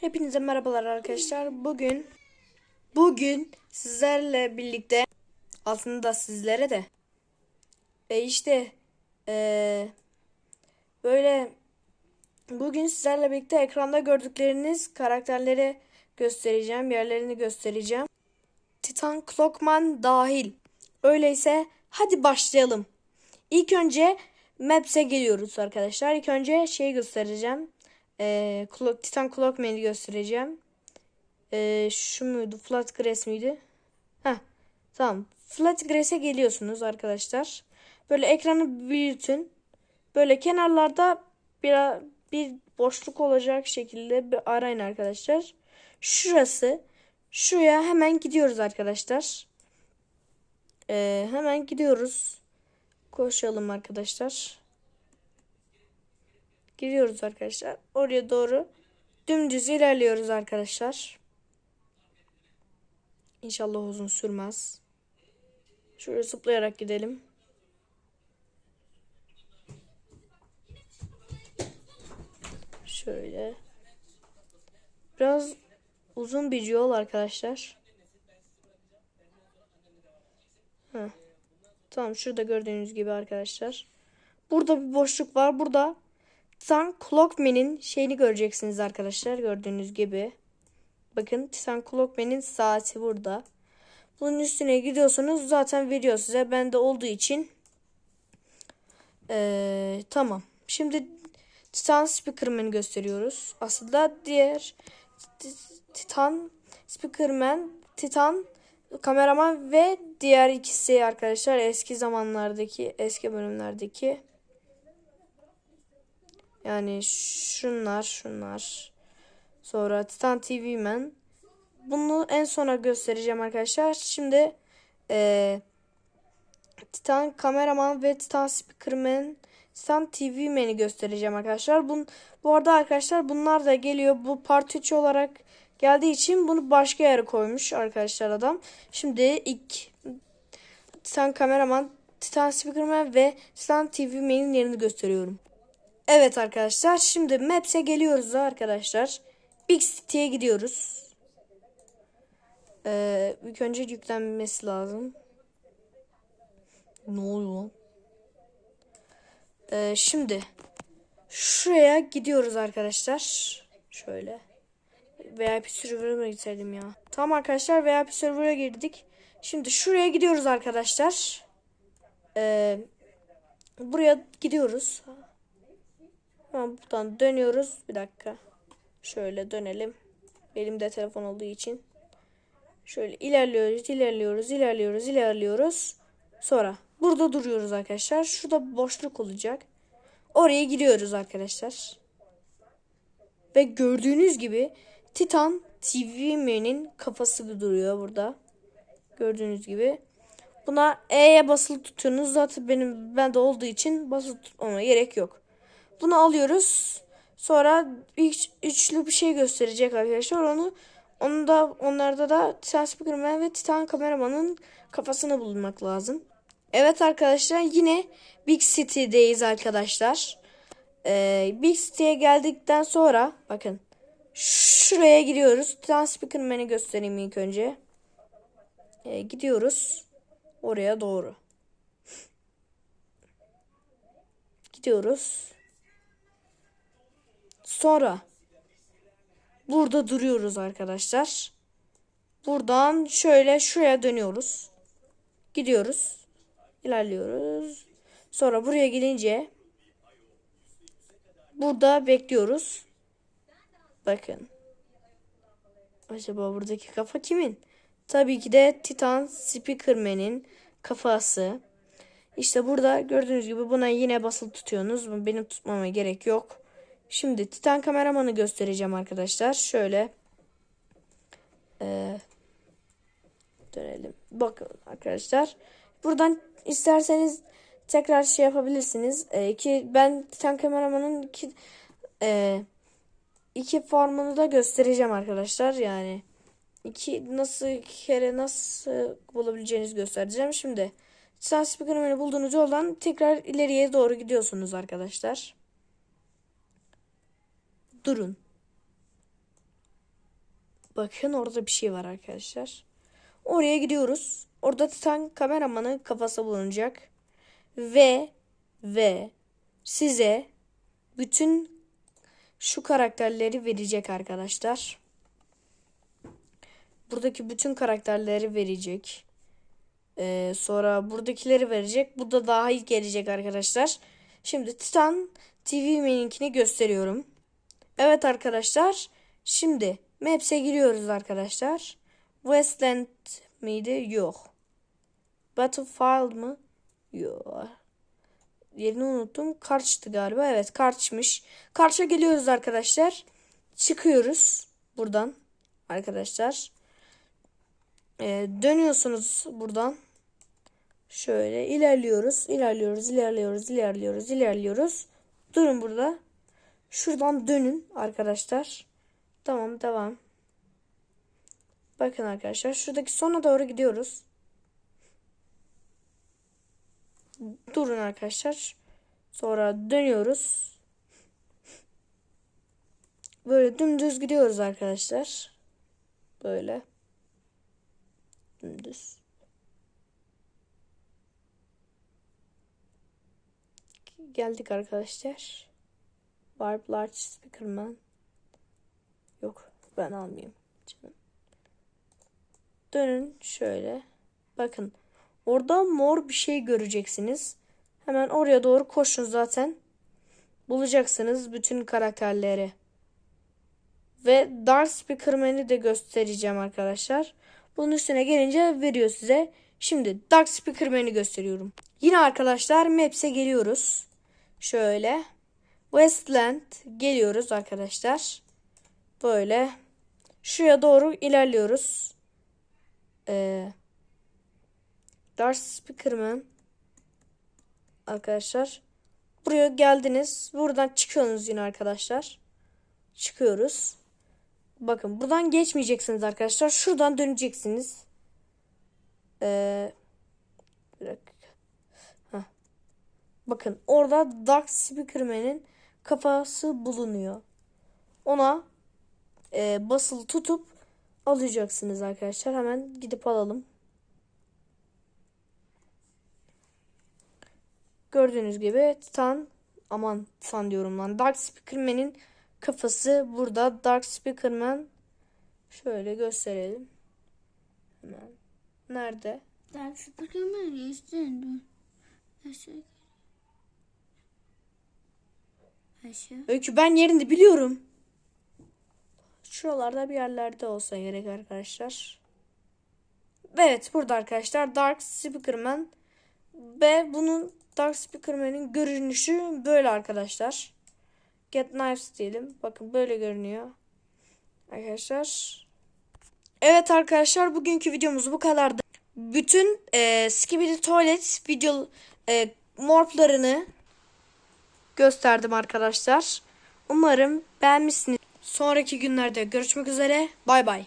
Hepinize merhabalar arkadaşlar. Bugün bugün sizlerle birlikte aslında sizlere de e işte e, böyle bugün sizlerle birlikte ekranda gördükleriniz karakterleri göstereceğim, yerlerini göstereceğim. Titan Clockman dahil. Öyleyse hadi başlayalım. İlk önce Maps'e geliyoruz arkadaşlar. İlk önce şeyi göstereceğim. Clock, Titan Clockman'i göstereceğim. Ee, şu muydu? Flat Grass miydi? Heh, tamam. Flat Grass'e geliyorsunuz arkadaşlar. Böyle ekranı büyütün. Böyle kenarlarda bir, bir boşluk olacak şekilde bir arayın arkadaşlar. Şurası. Şuraya hemen gidiyoruz arkadaşlar. Ee, hemen gidiyoruz. Koşalım arkadaşlar. Gidiyoruz arkadaşlar. Oraya doğru dümdüz ilerliyoruz arkadaşlar. İnşallah uzun sürmez. Şöyle zıplayarak gidelim. Şöyle. Biraz uzun bir yol arkadaşlar. Heh. Tamam şurada gördüğünüz gibi arkadaşlar. Burada bir boşluk var. Burada Titan Clockman'in şeyini göreceksiniz arkadaşlar. Gördüğünüz gibi. Bakın Titan Clockman'in saati burada. Bunun üstüne gidiyorsunuz. Zaten veriyor size. Bende olduğu için. Ee, tamam. Şimdi Titan Speakerman'i gösteriyoruz. Aslında diğer Titan Speakerman, Titan kameraman ve diğer ikisi arkadaşlar eski zamanlardaki eski bölümlerdeki yani şunlar şunlar. Sonra Titan TV Man bunu en sona göstereceğim arkadaşlar. Şimdi e, Titan kameraman ve Titan Speakerman Titan TV Man'i göstereceğim arkadaşlar. Bun, bu arada arkadaşlar bunlar da geliyor. Bu part 3 olarak geldiği için bunu başka yere koymuş arkadaşlar adam. Şimdi ilk Titan kameraman, Titan Speakerman ve Titan TV Man'in yerini gösteriyorum. Evet arkadaşlar şimdi Maps'e geliyoruz arkadaşlar. Big City'ye gidiyoruz. Ee, ilk önce yüklenmesi lazım. Ne oluyor lan? Ee, şimdi şuraya gidiyoruz arkadaşlar. Şöyle. VIP server'a gitseydim ya. Tamam arkadaşlar VIP server'a girdik. Şimdi şuraya gidiyoruz arkadaşlar. Ee, buraya gidiyoruz. Tamam buradan dönüyoruz. Bir dakika. Şöyle dönelim. Elimde telefon olduğu için. Şöyle ilerliyoruz, ilerliyoruz, ilerliyoruz, ilerliyoruz. Sonra burada duruyoruz arkadaşlar. Şurada boşluk olacak. Oraya gidiyoruz arkadaşlar. Ve gördüğünüz gibi Titan TV Man'in kafası duruyor burada. Gördüğünüz gibi. Buna E'ye basılı tutuyorsunuz. Zaten benim bende olduğu için basılı tutmama gerek yok. Bunu alıyoruz. Sonra üç, üçlü bir şey gösterecek arkadaşlar. Onu onu da onlarda da Titan Speakerman ve Titan Kameraman'ın kafasını bulmak lazım. Evet arkadaşlar yine Big City'deyiz arkadaşlar. Ee, Big City'ye geldikten sonra bakın şuraya gidiyoruz. Titan Speakerman'i göstereyim ilk önce. Ee, gidiyoruz oraya doğru. Gidiyoruz. Sonra burada duruyoruz arkadaşlar. Buradan şöyle şuraya dönüyoruz. Gidiyoruz. İlerliyoruz. Sonra buraya gelince burada bekliyoruz. Bakın. Acaba buradaki kafa kimin? Tabii ki de Titan Speakerman'in kafası. İşte burada gördüğünüz gibi buna yine basılı tutuyorsunuz. Benim tutmama gerek yok. Şimdi Titan kameramanı göstereceğim arkadaşlar. Şöyle. Ee, dönelim. Bakın arkadaşlar. Buradan isterseniz tekrar şey yapabilirsiniz. Ee, ki ben Titan kameramanın iki, e, iki formunu da göstereceğim arkadaşlar. Yani iki nasıl kere nasıl bulabileceğinizi göstereceğim. Şimdi Titan Speakerman'ı bulduğunuz yoldan tekrar ileriye doğru gidiyorsunuz arkadaşlar durun. Bakın orada bir şey var arkadaşlar. Oraya gidiyoruz. Orada Titan kameramanın kafası bulunacak. Ve ve size bütün şu karakterleri verecek arkadaşlar. Buradaki bütün karakterleri verecek. Ee, sonra buradakileri verecek. Bu da daha iyi gelecek arkadaşlar. Şimdi Titan TV linkini gösteriyorum. Evet arkadaşlar. Şimdi Maps'e giriyoruz arkadaşlar. Westland miydi? Yok. Battlefield mı? Yok. Yerini unuttum. Karç'tı galiba. Evet Karç'mış. Karç'a geliyoruz arkadaşlar. Çıkıyoruz buradan arkadaşlar. Ee, dönüyorsunuz buradan. Şöyle ilerliyoruz, ilerliyoruz, ilerliyoruz, ilerliyoruz, ilerliyoruz. Durun burada. Şuradan dönün arkadaşlar. Tamam devam. Bakın arkadaşlar şuradaki sona doğru gidiyoruz. Durun arkadaşlar. Sonra dönüyoruz. Böyle dümdüz gidiyoruz arkadaşlar. Böyle. Dümdüz. Geldik arkadaşlar. Barb Large Speakerman. Yok ben almayayım. Canım. Dönün şöyle. Bakın. Orada mor bir şey göreceksiniz. Hemen oraya doğru koşun zaten. Bulacaksınız bütün karakterleri. Ve Dark Speakerman'i de göstereceğim arkadaşlar. Bunun üstüne gelince veriyor size. Şimdi Dark Speakerman'i gösteriyorum. Yine arkadaşlar Maps'e geliyoruz. Şöyle. Westland geliyoruz arkadaşlar. Böyle. Şuraya doğru ilerliyoruz. Ee, Dark Speakerman. Arkadaşlar. Buraya geldiniz. Buradan çıkıyorsunuz yine arkadaşlar. Çıkıyoruz. Bakın buradan geçmeyeceksiniz arkadaşlar. Şuradan döneceksiniz. Ee, bir. Bakın orada Dark Speakerman'in kafası bulunuyor. Ona e, basılı tutup alacaksınız arkadaşlar. Hemen gidip alalım. Gördüğünüz gibi Titan aman Titan diyorum lan. Dark Speakerman'in kafası burada. Dark Speakerman şöyle gösterelim. Hemen. Nerede? Dark Superman geçti. Aşağı. Aşağı. Öykü ben yerini biliyorum. Şuralarda bir yerlerde olsa gerek arkadaşlar. Evet burada arkadaşlar Dark Speakerman ve bunun Dark Speakerman'in görünüşü böyle arkadaşlar. Get Knives diyelim. Bakın böyle görünüyor. Arkadaşlar. Evet arkadaşlar bugünkü videomuz bu kadardı. Bütün e, Skibidi Toilet video e, morplarını gösterdim arkadaşlar. Umarım beğenmişsiniz. Sonraki günlerde görüşmek üzere. Bay bay.